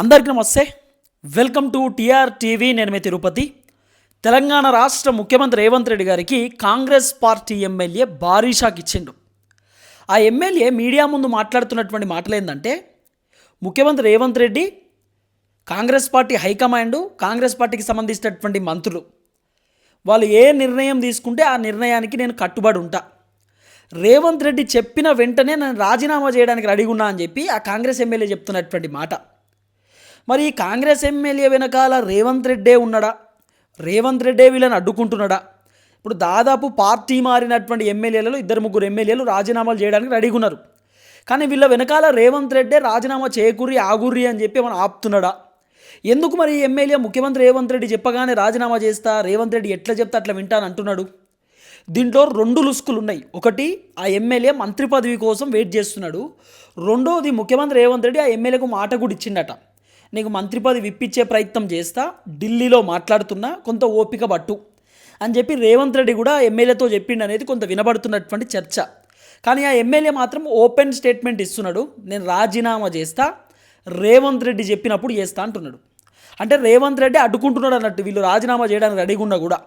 అందరికీ నమస్తే. Welcome to TR TV. నేను మీ తిరుపతి. తెలంగాణ రాష్ట్ర ముఖ్యమంత్రి రేవంత్ రెడ్డి గారికి కాంగ్రెస్ పార్టీ ఎమ్మెల్యే భారీ షాక్ ఇచ్చిండు. ఆ ఎమ్మెల్యే మీడియా ముందు మాట్లాడుతున్నటువంటి మాటలు ఏంటంటే ముఖ్యమంత్రి Revanth Reddy Congress party high command Congress పార్టీకి సంబంధించినటువంటి మంత్రులు. వాళ్ళు ఏ నిర్ణయం తీసుకుంటే ఆ నిర్ణయానికి నేను కట్టుబడి ఉంటా. రేవంత్ రెడ్డి చెప్పిన వెంటనే నేను రాజీనామా చేయడానికి రెడీగా ఉన్నా అని చెప్పి ఆ కాంగ్రెస్ ఎమ్మెల్యే చెప్తున్నటువంటి మాట. మరి ఈ కాంగ్రెస్ ఎమ్మెల్యే వెనకాల రేవంత్ రెడ్డే ఉన్నాడా? రేవంత్ రెడ్డే వీళ్ళని అడ్డుకుంటున్నాడా? ఇప్పుడు దాదాపు పార్టీ మారినటువంటి ఎమ్మెల్యేలలో ఇద్దరు ముగ్గురు ఎమ్మెల్యేలు రాజీనామాలు చేయడానికి రెడీగా ఉన్నారు. కానీ వీళ్ళ వెనకాల రేవంత్ రెడ్డే రాజీనామా చేయకూరి ఆగుర్రి అని చెప్పి మనం ఆపుతున్నాడా? ఎందుకు మరి ఎమ్మెల్యే ముఖ్యమంత్రి రేవంత్ రెడ్డి చెప్పగానే రాజీనామా చేస్తా రేవంత్ రెడ్డి ఎట్లా చెప్తా అట్లా వింటాను అంటున్నాడు. దీంట్లో రెండు లుసుకులు ఉన్నాయి. ఒకటి ఆ ఎమ్మెల్యే మంత్రి పదవి కోసం వెయిట్ చేస్తున్నాడు. రెండోది ముఖ్యమంత్రి రేవంత్ రెడ్డి ఆ ఎమ్మెల్యేకు మాట కూడా ఇచ్చిండట. నీకు మంత్రి పదవి ఇప్పించే ప్రయత్నం చేస్తా ఢిల్లీలో మాట్లాడుతున్నా కొంత ఓపిక పట్టు అని చెప్పి రేవంత్ రెడ్డి కూడా ఎమ్మెల్యేతో చెప్పిండు అనేది కొంత వినబడుతున్నటువంటి చర్చ. కానీ ఆ ఎమ్మెల్యే మాత్రం ఓపెన్ స్టేట్మెంట్ ఇస్తున్నాడు నేను రాజీనామా చేస్తా రేవంత్ రెడ్డి చెప్పినప్పుడు చేస్తా అంటున్నాడు. అంటే రేవంత్ రెడ్డి అడ్డుకుంటున్నాడు అన్నట్టు వీళ్ళు రాజీనామా చేయడానికి రెడీగా ఉన్నా కూడా.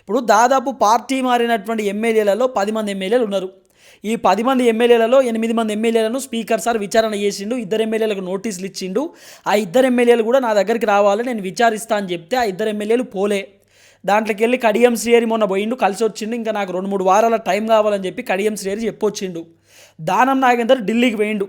ఇప్పుడు దాదాపు పార్టీ మారినటువంటి ఎమ్మెల్యేలలో పది మంది ఎమ్మెల్యేలు ఉన్నారు. ఈ పది మంది ఎమ్మెల్యేలలో ఎనిమిది మంది ఎమ్మెల్యేలను స్పీకర్ సార్ విచారణ చేసిండు. ఇద్దరు ఎమ్మెల్యేలకు నోటీసులు ఇచ్చిండు. ఆ ఇద్దరు ఎమ్మెల్యేలు కూడా నా దగ్గరికి రావాలి నేను విచారిస్తా అని చెప్తే ఆ ఇద్దరు ఎమ్మెల్యేలు పోలే. దాంట్లోకి వెళ్ళి కడియం శ్రీహరి మొన్న పోయిండు కలిసి వచ్చిండు. ఇంకా నాకు రెండు మూడు వారాల టైం కావాలని చెప్పి కడియం శ్రీహరి చెప్పొచ్చిండు. దానం నాగేందర్ ఢిల్లీకి పోయిండు.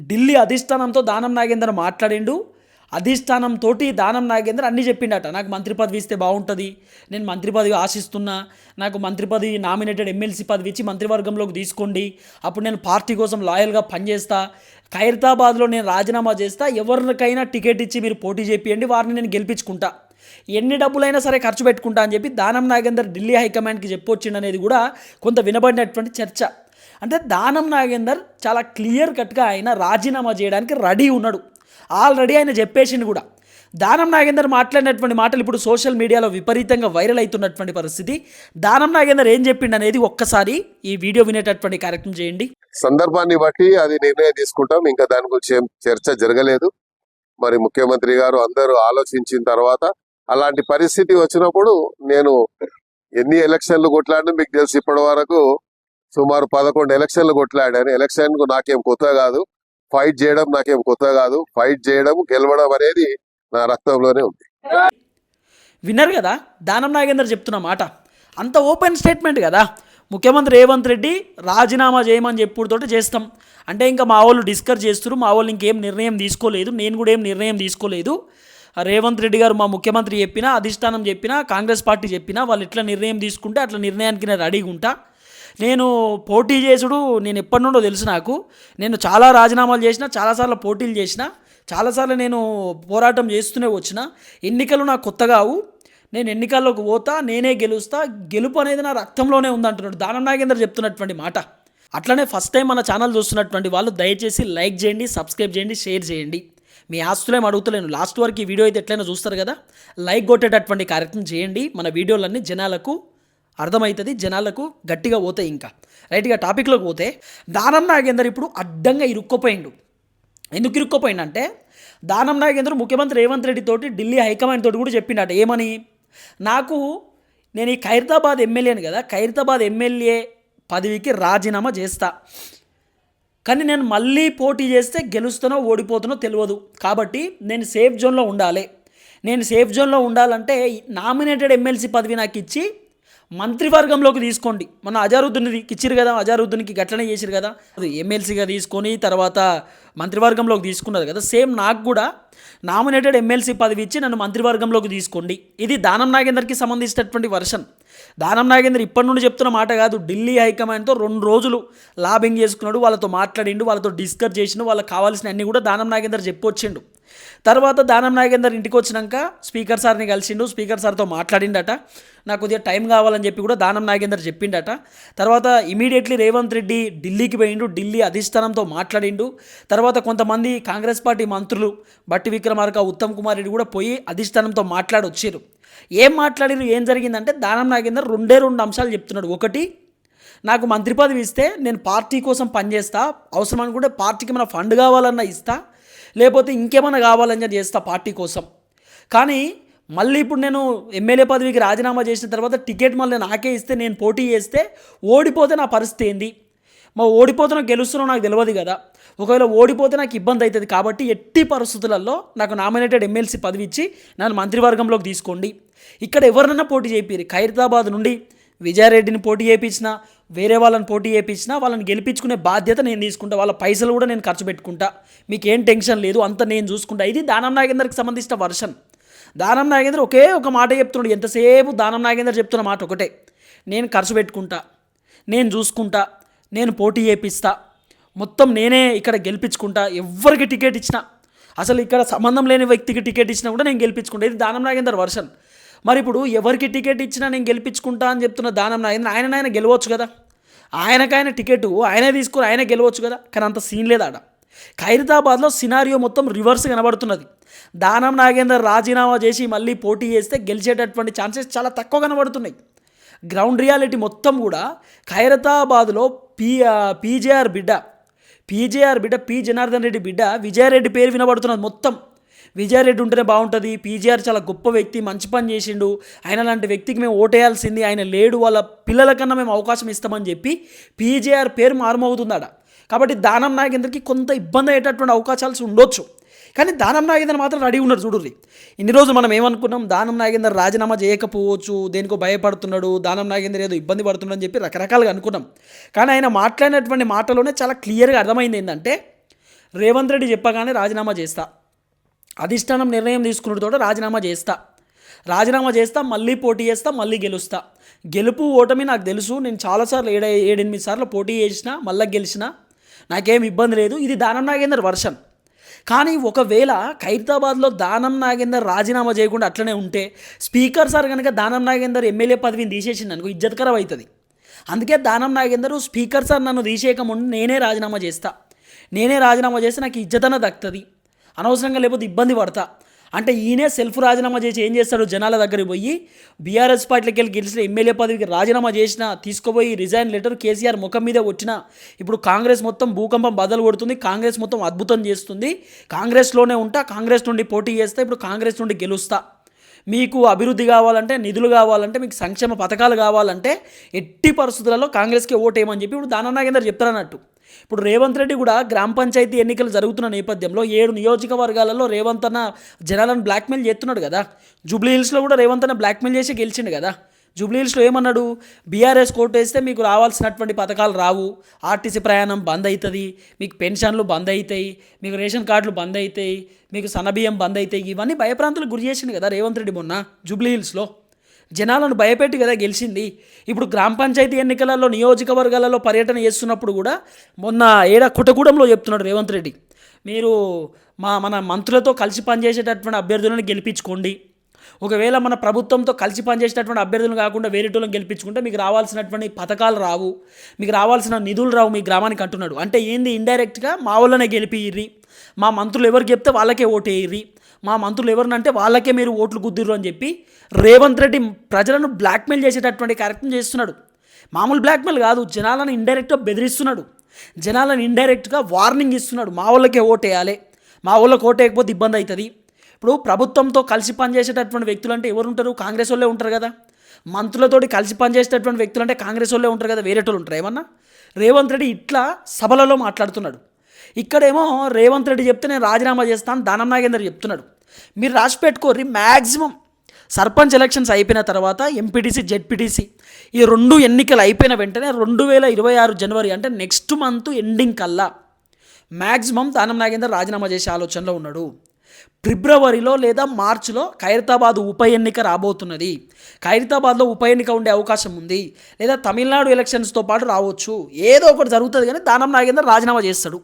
ఢిల్లీ అధిష్టానంతో దానం నాగేందర్ మాట్లాడిండు. అధిష్టానంతో దానం నాగేందర్ అన్నీ చెప్పిండట. నాకు మంత్రి పదవి ఇస్తే బాగుంటుంది. నేను మంత్రి పదవి ఆశిస్తున్నా. నాకు మంత్రి పదవి నామినేటెడ్ ఎమ్మెల్సీ పదవి ఇచ్చి మంత్రివర్గంలోకి తీసుకోండి. అప్పుడు నేను పార్టీ కోసం లాయల్గా పనిచేస్తా. ఖైరతాబాద్లో నేను రాజీనామా చేస్తా. ఎవరికైనా టికెట్ ఇచ్చి మీరు పోటీ చేపియండి. వారిని నేను గెలిపించుకుంటా. ఎన్ని డబ్బులైనా సరే ఖర్చు పెట్టుకుంటా అని చెప్పి దానం నాగేందర్ ఢిల్లీ హైకమాండ్కి చెప్పొచ్చిండు అనేది కూడా కొంత వినబడినటువంటి చర్చ. అంటే దానం నాగేందర్ చాలా క్లియర్ కట్గా ఆయన రాజీనామా చేయడానికి రెడీ ఉన్నాడు. ఆల్రెడీ ఆయన చెప్పేసిండు కూడా. దానం నాగేందర్ మాట్లాడినటువంటి మాటలు ఇప్పుడు సోషల్ మీడియాలో విపరీతంగా వైరల్ అవుతున్నటువంటి పరిస్థితి. దానం నాగేందర్ ఏం చెప్పిండు అనేది ఒక్కసారి ఈ వీడియో వినేటటువంటి కార్యక్రమం చేయండి. సందర్భాన్ని బట్టి అది నిర్ణయం తీసుకుంటాం. ఇంకా దాని గురించి ఏం చర్చ జరగలేదు. మరి ముఖ్యమంత్రి గారు అందరూ ఆలోచించిన తర్వాత అలాంటి పరిస్థితి వచ్చినప్పుడు నేను ఎన్ని ఎలక్షన్లు కొట్లాడినా మీకు తెలిసి ఇప్పటి వరకు సుమారు పదకొండు ఎలక్షన్లు కొట్లాడాను. ఎలక్షన్కు నాకేం కొత్త కాదు. ఫైట్ చేయడం నాకేం కొత్త కాదు. ఫైట్ చేయడం గెలవడం అనేది నా రక్తంలోనే ఉంది. విన్నారు కదా? దానం నాగేందర్ చెప్తున్న మాట. అంత ఓపెన్ స్టేట్మెంట్ కదా? ముఖ్యమంత్రి రేవంత్ రెడ్డి రాజీనామా చేయమని చెప్పుడుతోటి చేస్తాం. అంటే ఇంకా మా వాళ్ళు డిస్కస్ చేస్తున్నారు మా వాళ్ళు ఇంకేం నిర్ణయం తీసుకోలేదు నేను కూడా ఏం నిర్ణయం తీసుకోలేదు. రేవంత్ రెడ్డి గారు మా ముఖ్యమంత్రి చెప్పినా అధిష్టానం చెప్పినా కాంగ్రెస్ పార్టీ చెప్పినా వాళ్ళు ఎట్లా నిర్ణయం తీసుకుంటే అట్లా నిర్ణయానికి నేను రెడీగా ఉంటా. నేను పోటీ చేసుడు నేను ఎప్పటి నుండో తెలుసు నాకు. నేను చాలా రాజీనామాలు చేసిన చాలాసార్లు పోటీలు చేసిన చాలాసార్లు నేను పోరాటం చేస్తూనే వచ్చిన. ఎన్నికలు నాకు కొత్త కావు నేను ఎన్నికల్లోకి పోతా నేనే గెలుస్తా. గెలుపు అనేది నా రక్తంలోనే ఉందంటున్నాడు. దానం నాగేందర్ చెప్తున్నటువంటి మాట. అట్లనే ఫస్ట్ టైం మన ఛానల్ చూస్తున్నటువంటి వాళ్ళు దయచేసి లైక్ చేయండి సబ్స్క్రైబ్ చేయండి షేర్ చేయండి. మీ ఆస్తులేం అడుగుతలేను. లాస్ట్ వరకు ఈ వీడియో అయితే ఎట్లయినా చూస్తారు కదా. లైక్ కొట్టేటటువంటి కార్యక్రమం చేయండి. మన వీడియోలన్నీ జనాలకు అర్థమవుతుంది జనాలకు గట్టిగా పోతాయి ఇంకా. రైట్గా టాపిక్లోకి పోతే దానం నాగేందర్ ఇప్పుడు అడ్డంగా ఇరుక్కుపోయిండు. ఎందుకు ఇరుక్కుపోయిందంటే దానం నాగేందర్ ముఖ్యమంత్రి రేవంత్ రెడ్డి తోటి ఢిల్లీ హైకమాండ్ తోటి కూడా చెప్పిండట ఏమని? నాకు నేను ఈ ఖైరతాబాద్ ఎమ్మెల్యేని కదా ఖైరతాబాద్ ఎమ్మెల్యే పదవికి రాజీనామా చేస్తా. కానీ నేను మళ్ళీ పోటీ చేస్తే గెలుస్తానో ఓడిపోతానో తెలియదు. కాబట్టి నేను సేఫ్ జోన్లో ఉండాలి. నేను సేఫ్ జోన్లో ఉండాలంటే నామినేటెడ్ ఎమ్మెల్సీ పదవి నాకు ఇచ్చి మంత్రివర్గంలోకి తీసుకోండి. మొన్న అజారుద్దీన్కి ఇచ్చిరు కదా అజారుద్దీన్కి గట్లనే చేశారు కదా. అది ఎమ్మెల్సీగా తీసుకొని తర్వాత మంత్రివర్గంలోకి తీసుకున్నారు కదా. సేమ్ నాకు కూడా నామినేటెడ్ ఎమ్మెల్సీ పదవి ఇచ్చి నన్ను మంత్రివర్గంలోకి తీసుకోండి. ఇది దానం నాగేందర్కి సంబంధించినటువంటి వర్షన్. దానం నాగేందర్ ఇప్పటి నుండి చెప్తున్న మాట కాదు. ఢిల్లీ హైకమాండ్తో రెండు రోజులు లాబింగ్ చేసుకున్నాడు. వాళ్ళతో మాట్లాడిండు వాళ్ళతో డిస్కస్ చేసిండు. వాళ్ళకి కావాల్సిన అన్ని కూడా దానం నాగేందర్ చెప్పొచ్చిండు. తర్వాత దానం నాగేందర్ ఇంటికి వచ్చినాక స్పీకర్ సార్ని కలిసిండు. స్పీకర్ సార్తో మాట్లాడిండట. నాకు కొద్దిగా టైం కావాలని చెప్పి కూడా దానం నాగేందర్ చెప్పిండట. తర్వాత ఇమీడియట్లీ రేవంత్ రెడ్డి ఢిల్లీకి పోయిండు. ఢిల్లీ అధిష్టానంతో మాట్లాడిండు. తర్వాత కొంతమంది కాంగ్రెస్ పార్టీ మంత్రులు బట్టి విక్రమార్క ఉత్తమ్ కుమార్ రెడ్డి కూడా పోయి అధిష్టానంతో మాట్లాడొచ్చారు ఏం మాట్లాడిరు ఏం జరిగిందంటే దానం నాగేందర్ రెండే రెండు అంశాలు చెప్తున్నాడు. ఒకటి నాకు మంత్రి పదవి ఇస్తే నేను పార్టీ కోసం పనిచేస్తా. అవసరం అనుకుంటే పార్టీకి మన ఫండ్ కావాలన్నా ఇస్తా. లేకపోతే ఇంకేమైనా కావాలని చెప్పి చేస్తా పార్టీ కోసం. కానీ మళ్ళీ ఇప్పుడు నేను ఎమ్మెల్యే పదవికి రాజీనామా చేసిన తర్వాత టికెట్ మళ్ళీ నాకే ఇస్తే నేను పోటీ చేస్తే ఓడిపోతే నా పరిస్థితి ఏంది? మా ఓడిపోతున్నా గెలుస్తున్నా నాకు తెలియదు కదా. ఒకవేళ ఓడిపోతే నాకు ఇబ్బంది అవుతుంది కాబట్టి ఎట్టి పరిస్థితులలో నాకు నామినేటెడ్ ఎమ్మెల్సీ పదవి ఇచ్చి నన్ను మంత్రివర్గంలోకి తీసుకోండి. ఇక్కడ ఎవరినైనా పోటీ చేపిరి. ఖైరతాబాద్ నుండి విజయారెడ్డిని పోటీ చేయించినా వేరే వాళ్ళని పోటీ చేయించినా వాళ్ళని గెలిపించుకునే బాధ్యత నేను తీసుకుంటా. వాళ్ళ పైసలు కూడా నేను ఖర్చు పెట్టుకుంటా. మీకేం టెన్షన్ లేదు అంత నేను చూసుకుంటా. ఇది దానం నాగేందర్కి సంబంధించిన వర్షన్. దానం నాగేందర్ ఒకే ఒక మాట చెప్తున్నాడు. ఎంతసేపు దానం నాగేందర్ చెప్తున్న మాట ఒకటే. నేను ఖర్చు పెట్టుకుంటా నేను చూసుకుంటా నేను పోటీ చేపిస్తా మొత్తం నేనే ఇక్కడ గెలిపించుకుంటా. ఎవరికి టికెట్ ఇచ్చినా అసలు ఇక్కడ సంబంధం లేని వ్యక్తికి టికెట్ ఇచ్చినా కూడా నేను గెలిపించుకుంటా. ఇది దానం నాగేందర్ వర్షన్. మరి ఇప్పుడు ఎవరికి టికెట్ ఇచ్చినా నేను గెలిపించుకుంటా అని చెప్తున్న దానం ఆయన ఆయన గెలవచ్చు కదా? ఆయనకైనా టికెట్ ఆయనే తీసుకుని ఆయనే గెలవచ్చు కదా? కానీ అంత సీన్ లేదు ఆడ. ఖైరతాబాద్లో సినారియో మొత్తం రివర్స్ కనబడుతున్నది. దానం నాగేందర్ రాజీనామా చేసి మళ్ళీ పోటీ చేస్తే గెలిచేటటువంటి ఛాన్సెస్ చాలా తక్కువ కనబడుతున్నాయి. గ్రౌండ్ రియాలిటీ మొత్తం కూడా ఖైరతాబాద్లో పీ పీజేఆర్ బిడ్డ పీజేఆర్ బిడ్డ పి జనార్దన్ రెడ్డి బిడ్డ విజయారెడ్డి పేరు వినబడుతున్నది మొత్తం. విజయారెడ్డి ఉంటేనే బాగుంటుంది. పీజీఆర్ చాలా గొప్ప వ్యక్తి మంచి పని చేసిండు. ఆయన లాంటి వ్యక్తికి మేము ఓటేయాల్సింది. ఆయన లేడు వాళ్ళ పిల్లలకన్నా మేము అవకాశం ఇస్తామని చెప్పి పీజీఆర్ పేరు మారుమవుతుందాడ కాబట్టి దానం నాగేంద్రకి కొంత ఇబ్బంది అయ్యేటటువంటి అవకాశాలు ఉండొచ్చు. కానీ దానం నాగేంద్ర మాత్రం రెడీ ఉన్నారు చూడుర్రి. ఇన్ని రోజులు మనం ఏమనుకున్నాం? దానం నాగేంద్ర రాజీనామా చేయకపోవచ్చు దేనికో భయపడుతున్నాడు దానం నాగేంద్ర ఏదో ఇబ్బంది పడుతున్నాడు అని చెప్పి రకరకాలుగా అనుకున్నాం. కానీ ఆయన మాట్లాడినటువంటి మాటలోనే చాలా క్లియర్గా అర్థమైంది ఏంటంటే రేవంత్ రెడ్డి చెప్పగానే రాజీనామా చేస్తా. అధిష్టానం నిర్ణయం తీసుకున్నతో రాజీనామా చేస్తా. రాజీనామా చేస్తా మళ్ళీ పోటీ చేస్తా మళ్ళీ గెలుస్తా. గెలుపు ఓటమి నాకు తెలుసు నేను చాలాసార్లు ఏడ ఏడెనిమిది సార్లు పోటీ చేసిన మళ్ళీ గెలిచిన నాకేం ఇబ్బంది లేదు. ఇది దానం నాగేందర్ వర్షన్. కానీ ఒకవేళ ఖైరతాబాద్లో దానం నాగేందర్ రాజీనామా చేయకుండా అట్లనే ఉంటే స్పీకర్ సార్ కనుక దానం నాగేందర్ ఎమ్మెల్యే పదవిని తీసేసింది అనుకో ఇజ్జత్కరం అవుతుంది అందుకే దానం నాగేందర్ స్పీకర్ సార్ నన్ను తీసేయకముందు నేనే రాజీనామా చేస్తా. నేనే రాజీనామా చేస్తే నాకు ఇజ్జతన దక్కుతుంది అనవసరంగా లేకపోతే ఇబ్బంది పడతా. అంటే ఈయనే సెల్ఫ్ రాజీనామా చేసి ఏం చేస్తాడు జనాల దగ్గరికి పోయి బీఆర్ఎస్ పార్టీకి వెళ్ళి గెలిచిన ఎమ్మెల్యే పదవికి రాజీనామా చేసిన తీసుకుపోయి రిజైన్ లెటర్ కేసీఆర్ ముఖం మీద వచ్చిన ఇప్పుడు కాంగ్రెస్ మొత్తం భూకంపం బదలు కొడుతుంది కాంగ్రెస్ మొత్తం అద్భుతం చేస్తుంది. కాంగ్రెస్లోనే ఉంటా కాంగ్రెస్ నుండి పోటీ చేస్తే ఇప్పుడు కాంగ్రెస్ నుండి గెలుస్తా. మీకు అభివృద్ధి కావాలంటే నిధులు కావాలంటే మీకు సంక్షేమ పథకాలు కావాలంటే ఎట్టి పరిస్థితులలో కాంగ్రెస్కి ఓటేయమని చెప్పి ఇప్పుడు దానం నాగేందర్ చెప్తారన్నట్టు. ఇప్పుడు రేవంత్ రెడ్డి కూడా గ్రామ పంచాయతీ ఎన్నికలు జరుగుతున్న నేపథ్యంలో ఏడు నియోజకవర్గాలలో రేవంత్ అన్న జనాలను బ్లాక్మెయిల్ చేస్తున్నాడు కదా. జూబ్లీ హిల్స్లో కూడా రేవంత్ అన్న బ్లాక్మెయిల్ చేసి గెలిచిండు కదా. జూబ్లీ హిల్స్లో ఏమన్నాడు? బీఆర్ఎస్ కోర్టు వేస్తే మీకు రావాల్సినటువంటి పథకాలు రావు. ఆర్టీసీ ప్రయాణం బంద్ అవుతుంది మీకు పెన్షన్లు బంద్ అవుతాయి మీకు రేషన్ కార్డులు బంద్ అవుతాయి మీకు సన్నబియ్యం బంద్ అవుతాయి ఇవన్నీ భయప్రాంతులకు గురి చేసిండు కదా రేవంత్ రెడ్డి మొన్న జూబ్లీ హిల్స్లో. జనాలను భయపెట్టి కదా గెలిచింది. ఇప్పుడు గ్రామ పంచాయతీ ఎన్నికలలో నియోజకవర్గాలలో పర్యటన చేస్తున్నప్పుడు కూడా మొన్న ఏడ కుటగూడెంలో చెప్తున్నాడు రేవంత్ రెడ్డి. మీరు మా మన మంత్రులతో కలిసి పనిచేసేటటువంటి అభ్యర్థులను గెలిపించుకోండి. ఒకవేళ మన ప్రభుత్వంతో కలిసి పనిచేసేటటువంటి అభ్యర్థులు కాకుండా వేరేటోళ్ళని గెలిపించుకుంటే మీకు రావాల్సినటువంటి పథకాలు రావు. మీకు రావాల్సిన నిధులు రావు మీ గ్రామానికి అంటున్నాడు. అంటే ఏంది ఇండైరెక్ట్గా మా వాళ్ళనే గెలిపియ్యి మా మంత్రులు ఎవరు చెప్తే వాళ్ళకే ఓటేయ్యి మా మంత్రులు ఎవరినంటే వాళ్ళకే మీరు ఓట్లు గుద్దిరు అని చెప్పి రేవంత్ రెడ్డి ప్రజలను బ్లాక్మెయిల్ చేసేటటువంటి కార్యక్రమం చేస్తున్నాడు. మామూలు బ్లాక్మెయిల్ కాదు జనాలను ఇండైరెక్ట్గా బెదిరిస్తున్నాడు. జనాలను ఇండైరెక్ట్గా వార్నింగ్ ఇస్తున్నాడు. మా వాళ్ళకే ఓటేయాలి మా వాళ్ళకి ఓటేయకపోతే ఇబ్బంది అవుతుంది. ఇప్పుడు ప్రభుత్వంతో కలిసి పనిచేసేటటువంటి వ్యక్తులు అంటే ఎవరు ఉంటారు? కాంగ్రెస్ వాళ్ళే ఉంటారు కదా. మంత్రులతోటి కలిసి పనిచేసేటటువంటి వ్యక్తులు అంటే కాంగ్రెస్ వాళ్ళే ఉంటారు కదా. వేరేటోళ్ళు ఉంటారు ఏమన్నా? రేవంత్ రెడ్డి ఇట్లా సభలలో మాట్లాడుతున్నాడు. ఇక్కడేమో రేవంత్ రెడ్డి చెప్తే నేను రాజీనామా చేస్తాను దానం నాగేందర్ చెప్తున్నాడు. మీరు రాసి పెట్టుకోర్రి మ్యాక్సిమం సర్పంచ్ ఎలక్షన్స్ అయిపోయిన తర్వాత ఎంపీటీసీ జెడ్పీటీసీ ఈ రెండు ఎన్నికలు అయిపోయిన వెంటనే రెండు వేల ఇరవై ఆరు జనవరి అంటే నెక్స్ట్ మంత్ ఎండింగ్ కల్లా మ్యాక్సిమం దానం నాగేందర్ రాజీనామా చేసే ఆలోచనలో ఉన్నాడు. ఫిబ్రవరిలో లేదా మార్చిలో ఖైరతాబాద్ ఉప ఎన్నిక రాబోతున్నది. ఖైరతాబాద్లో ఉప ఎన్నిక ఉండే అవకాశం ఉంది. లేదా తమిళనాడు ఎలక్షన్స్తో పాటు రావచ్చు. ఏదో ఒకటి జరుగుతుంది కానీ దానం నాగేందర్ రాజీనామా చేస్తాడు.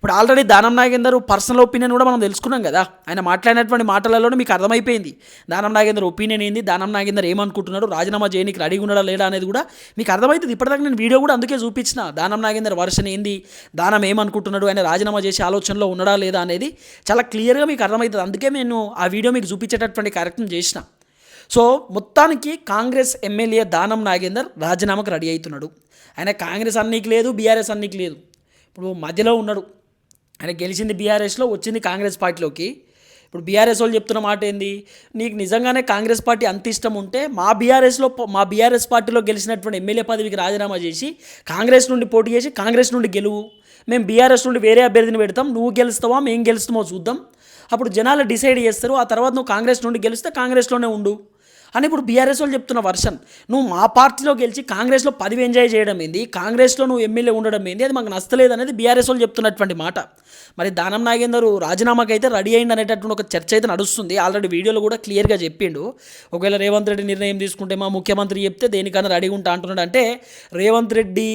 ఇప్పుడు already Danam Nagender personal opinion కూడా మనం తెలుసుకున్నాం కదా. ఆయన మాట్లాడినటువంటి మాటలలో మీకు అర్థమైపోయింది. దానం నాగేందర్ ఒపీనియన్ ఏంది? దానం నాగేందర్ ఏమనుకుంటున్నాడు? రాజీనామా చేయడానికి రెడీగా ఉన్నాడా లేడా అనేది కూడా మీకు అర్థమవుతుంది ఇప్పటిదాకా నేను వీడియో కూడా అందుకే చూపించిన. దానం నాగేందర్ వర్షన్ ఏంది? దానం ఏమనుకుంటున్నాడు? ఆయన రాజీనామా చేసే ఆలోచనలో ఉన్నాడా లేదా అనేది చాలా క్లియర్గా మీకు అర్థమవుతుంది అందుకే నేను ఆ వీడియో మీకు చూపించేటటువంటి కార్యక్రమం చేసిన. సో మొత్తానికి కాంగ్రెస్ ఎమ్మెల్యే దానం నాగేందర్ రాజీనామాకు రెడీ అవుతున్నాడు. ఆయన కాంగ్రెస్ అన్నికి లేదు బీఆర్ఎస్ అన్నికి లేదు. ఇప్పుడు మధ్యలో ఉన్నాడు. ఆయన గెలిచింది బీఆర్ఎస్లో వచ్చింది కాంగ్రెస్ పార్టీలోకి. ఇప్పుడు బీఆర్ఎస్ వాళ్ళు చెప్తున్న మాట ఏంది? నీకు నిజంగానే కాంగ్రెస్ పార్టీ అంత ఇష్టం ఉంటే మా బీఆర్ఎస్లో మా బీఆర్ఎస్ పార్టీలో గెలిచినటువంటి ఎమ్మెల్యే పదవికి రాజీనామా చేసి కాంగ్రెస్ నుండి పోటీ చేసి కాంగ్రెస్ నుండి గెలువు. మేము బీఆర్ఎస్ నుండి వేరే అభ్యర్థిని పెడతాం నువ్వు గెలుస్తావా మేము గెలుస్తామో చూద్దాం. అప్పుడు జనాలు డిసైడ్ చేస్తారు ఆ తర్వాత నువ్వు కాంగ్రెస్ నుండి గెలిస్తే కాంగ్రెస్లోనే ఉండు. అని ఇప్పుడు బీఆర్ఎస్ వాళ్ళు చెప్తున్న వర్షన్. నువ్వు మా పార్టీలో గెలిచి కాంగ్రెస్లో పదవి ఎంజాయ్ చేయడం ఏంది? కాంగ్రెస్లో నువ్వు ఎమ్మెల్యే ఉండడం ఏంది? అది మాకు నచ్చలేదు అనేది బీఆర్ఎస్ వాళ్ళు చెప్తున్నటువంటి మాట. మరి దానం నాగేందర్ రాజీనామాకి అయితే రెడీ అయింది అనేటటువంటి ఒక చర్చ అయితే నడుస్తుంది. ఆల్రెడీ వీడియోలో కూడా క్లియర్గా చెప్పిండు. ఒకవేళ రేవంత్ రెడ్డి నిర్ణయం తీసుకుంటే మా ముఖ్యమంత్రి చెప్తే దేనికన్నా రెడీ ఉంటా అంటున్నాడు అంటే రేవంత్ రెడ్డి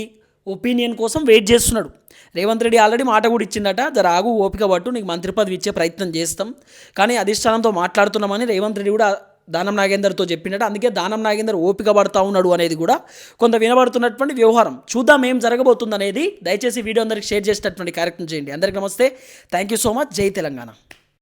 ఒపీనియన్ కోసం వెయిట్ చేస్తున్నాడు. రేవంత్ రెడ్డి ఆల్రెడీ మాట కూడా ఇచ్చిండట రాగు ఓపిక పట్టు నీకు మంత్రి పదవి ఇచ్చే ప్రయత్నం చేస్తాం. కానీ అధిష్టానంతో మాట్లాడుతున్నామని రేవంత్ రెడ్డి కూడా దానం నాగేందర్తో చెప్పినట్టు అందుకే దానం నాగేందర్ ఓపిక పడతా ఉన్నాడు అనేది కూడా కొంత వినబడుతున్నటువంటి వ్యవహారం. చూద్దాం ఏం జరగబోతుంది అనేది దయచేసి వీడియో అందరికి షేర్ చేసేటటువంటి కార్యక్రమం చేయండి. అందరికీ నమస్తే. Thank you so much. జై తెలంగాణ.